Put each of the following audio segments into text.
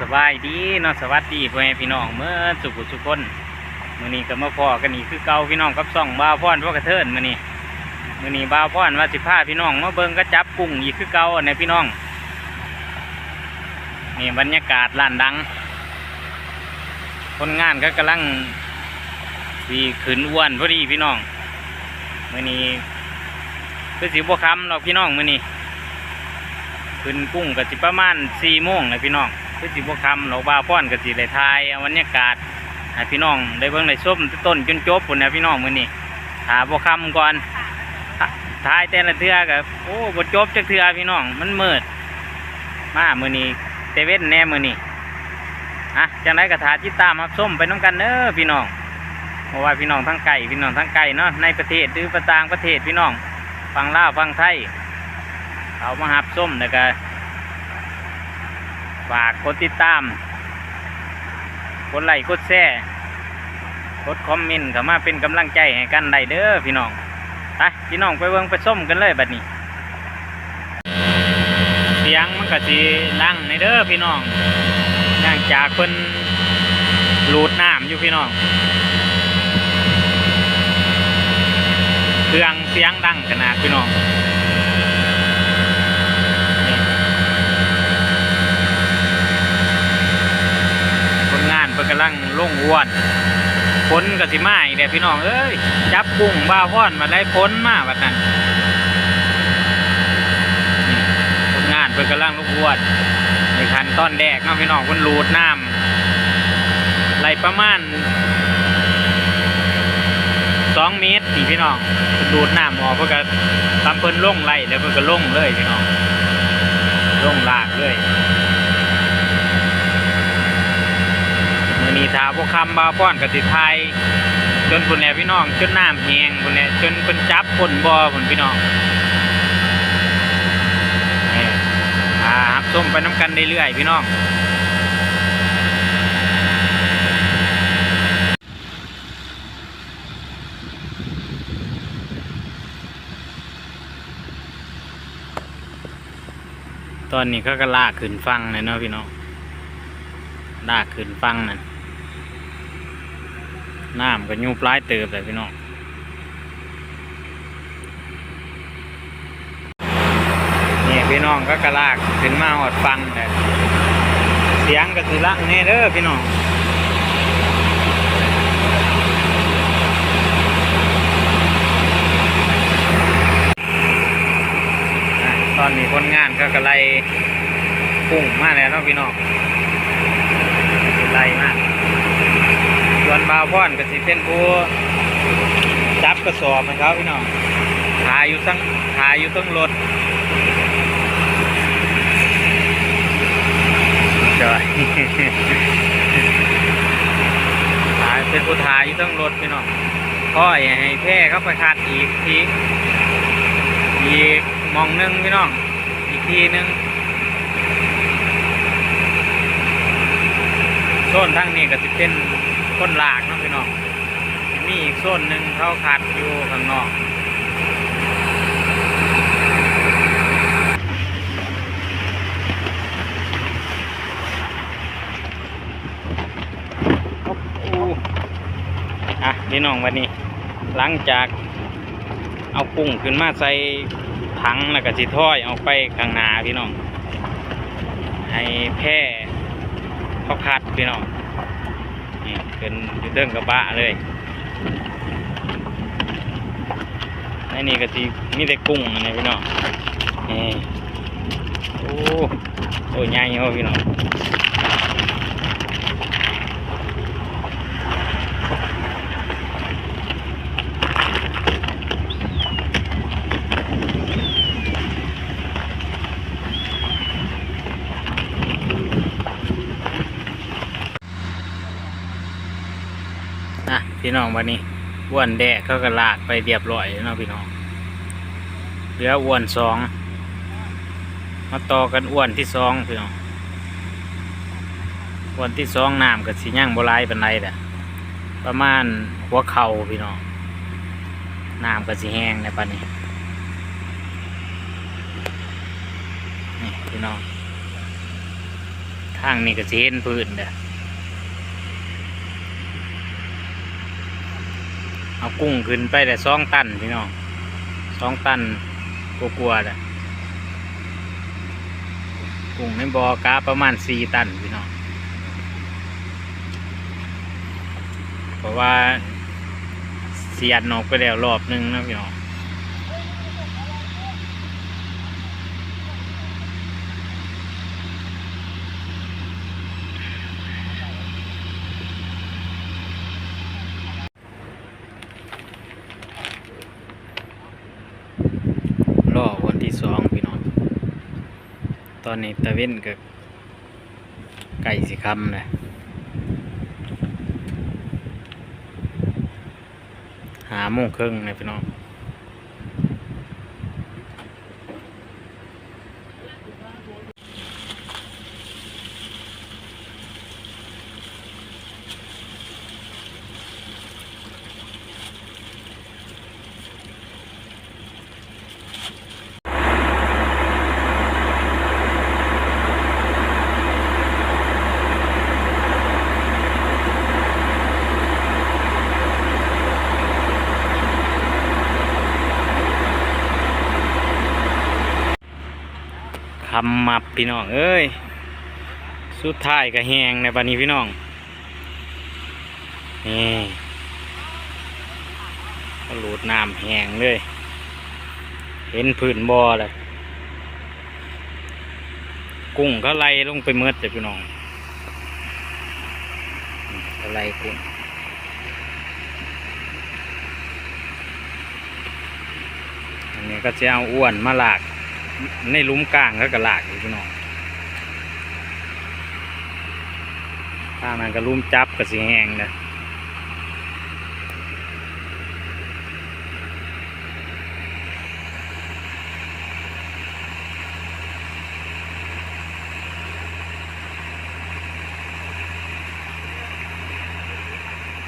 กรายดีนาะสวัสดีพ่อแม่พี่น้องเมื่อสุขุสุคนมื้อนี้ก็มาพอกันนี่คือเก่าพี่น้องกับซ่องบ่าวพรพ่อกระเทินมื้อนี้มื้อนี้บาพรว่าสิพาพี่น้องมาเบิ่งก็จับกุ้งอีกคือเก่าอันพี่น้องนี่บรรยากาศร้านดัง คนงานก็กำลังสีขืนอ้วนพอดีพี่น้องมื้อนี้คือสิบ่ค้ำหรอกพี่น้องมื้อนี้ขึ้นกุ้งก็สิประมาณสี่โมงนะพี่น้อง คือสิบวคำเราบาป้อนก็สิได้ทายเอาบรรยากาศให้พี่น้องได้เบิ่งได้ชมต้นจนจบพุ่นนะพี่น้องมื้อนี้หาบวคำก่อนททายแต่ละเทือก็โอ้บ่จบจักเทือพี่น้องมันมืด มามือนี้เตเว่นแน่มือนี้อะจังไดก็ถาติดตามครับชมไปน้ำกันเด้อพี่น้องเพราะว่าพี่น้องทั้งไก่พี่น้องทั้งไก่เนาะในประเทศหรือประต่างประเทศพี่น้องฟังลาวฟังไทยเอามาหับส้มแล้วก็ ฝากกดติดตาม กดไลค์กดแชร์กดคอมเมนต์เข้ามาเป็นกำลังใจให้กันได้เด้อพี่น้องไปพี่น้องไปเบิ่งไปส้มกันเลยบัดนี้ เสียงมันก็สิลังในเด้อพี่น้องนื่งจากเพิ่นหลูดน้ำอยู่พี่น้องเครื่องเสียงดังขนาดพี่น้อง คนงานเพิ่น กำลังลงอวนฝนก็สิมาอีกแล้วพี่น้องเอ้ยจับกุ้งบ้าพ่อนมาได้ฝนมาแบบนั้นนี่คนงานเพิ่นกำลังลงอวนในขั้นตอนแรกเนาะพี่น้องเพิ่นรูดน้ำไหลประมาณสองเมตรนี่พี่น้องเพิ่นรูดน้ำออกเพิ่นก็ทำเพิ่นลงไหลแล้วเพิ่นก็ลงเลยพี่น้องลงลากเลย มือนี้ถาพวกคำบาป้อนกับสิไทย จนพุ่นแหน่พี่น้อง จนน้ำแหงพุ่นแหน่จนเป็นจับคนบ่อพุ่นพี่น้องนี่อ่าหับส้มไปน้ำกันเรื่อยๆพี่น้องตอนนี้เขาก็ลากขึ้นฟังเลยเนาะพี่น้องลากขึ้นฟังนั่น น้ำก็ยุบปลายเติบเลยพี่น้องนี่พี่น้องก็กระลากขึ้นมาหอดฟังแต่เสียงก็สิลังแน่เด้อพี่น้องตอนนี้คนงานก็กระไลกุ้งมาแล้วเนาะพี่น้องไล่มาก ส่วนบาวพ่อนก็สิเป็นผู้จับกระสอบนะครับพี่น้องหาอยู่ทั้งหาอยู่ทั้งรถจอยหาเป็นผู้ทายอยู่ทั้งรถพี่น้องค่อยให้แพร่เข้าไปคัดอีกทีอีกมองนึงพี่น้องอีกทีนึงโซนทั้งนี้ก็จะเป็น ต้นหลากเนาะพี่น้องมีอีกโซนหนึ่งเขาขัดอยู่ข้างนอกอ้โหอะพี่น้องวันนี้ หลังจากเอากุ้งขึ้นมาใส่ถังแล้วก็สิถ้อยเอาไปข้างหน้าพี่น้อง ให้แพร่เขาคัดพี่น้อง เป็นอยู่เทิงกระบะเลยในนี่ก็สีมีแต่กุ้งนนี้พี่น้องนี่โอ้โหใหญ่เหรอพี่น้อง พี่น้องวันนี้อ้วนแดกเขาก็ลากไปเรียบร้อยแล้วเนาะพี่น้องเหลืออ้วนสองมาต่อกันอ้วนที่สองพี่น้องอ้วนที่สองน้ำกับสีย่างโบราณเป็นไรเด้อประมาณหัวเข่าพี่น้องน้ำกับสีแห้งในปานนี้นี่พี่น้องทางนี้ก็สีเห็นพื้นเด้อ เอากุ้งขึ้นไปแต่สองตันพี่น้องสองตันกลัวๆเลยกุ้งในบ่อกาประมาณสี่ตันพี่น้องเพราะว่าเสียดนอกไปแล้วรอบหนึงนะพี่น้องรอวันที่สองพี่น้องต อนนี้ตะเว้นกับไก่สิคำเลยหาโมงครึ่งเลยพี่น้อง คำมับพี่น้องเอ้ยสุดท้ายก็แหงในบันนี้พี่น้องนี่ก็หลูดน้ำแหงเลย เห็นพื้นบ่อเลยกุ้งก็ไล่ลงไปเมืดเลยพี่น้องก็ไล่กุ้งอันนี้ก็จะเอาอ้วนมาหลาก ในลุมกลางก็กระลากอยู่พี่น้องทางนั้นก็ลุมจับก็สีแหงนะ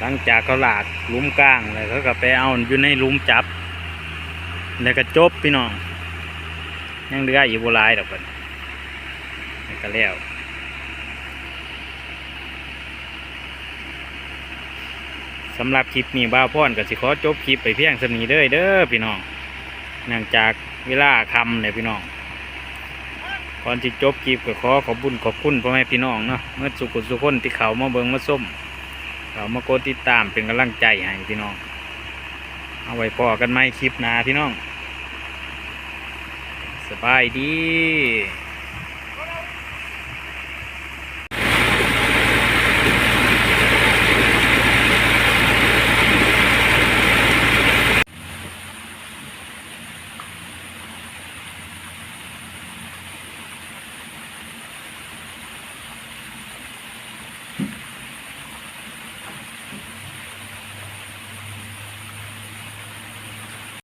หลังจากเขาหลากลุมกลางเลยเขาก็ไปเอาอยู่ในลุมจับ แล้วก็จบพี่น้อง ยังเหลืออีกบัหลายดอกเพิ่นก็แล้วสำหรับคลิปนี้บ้าพ่อนก็สิขอจบคลิปไปเพียงสำนีเด้อเด้อพี่น้องเนื่องจากเวลาคำเนี่ยพี่น้องก่อนที่จบคลิปก็ขอขอบบุญขอบคุณพ่อแม่พี่น้องเนาะเมื่อสุขุสุขคนที่เขามาเบิงมาส้มเขามากดติดตามเป็นกำลังใจให้พี่น้อง เอาไว้พอกันไหมคลิปนาพี่น้อง สบายดี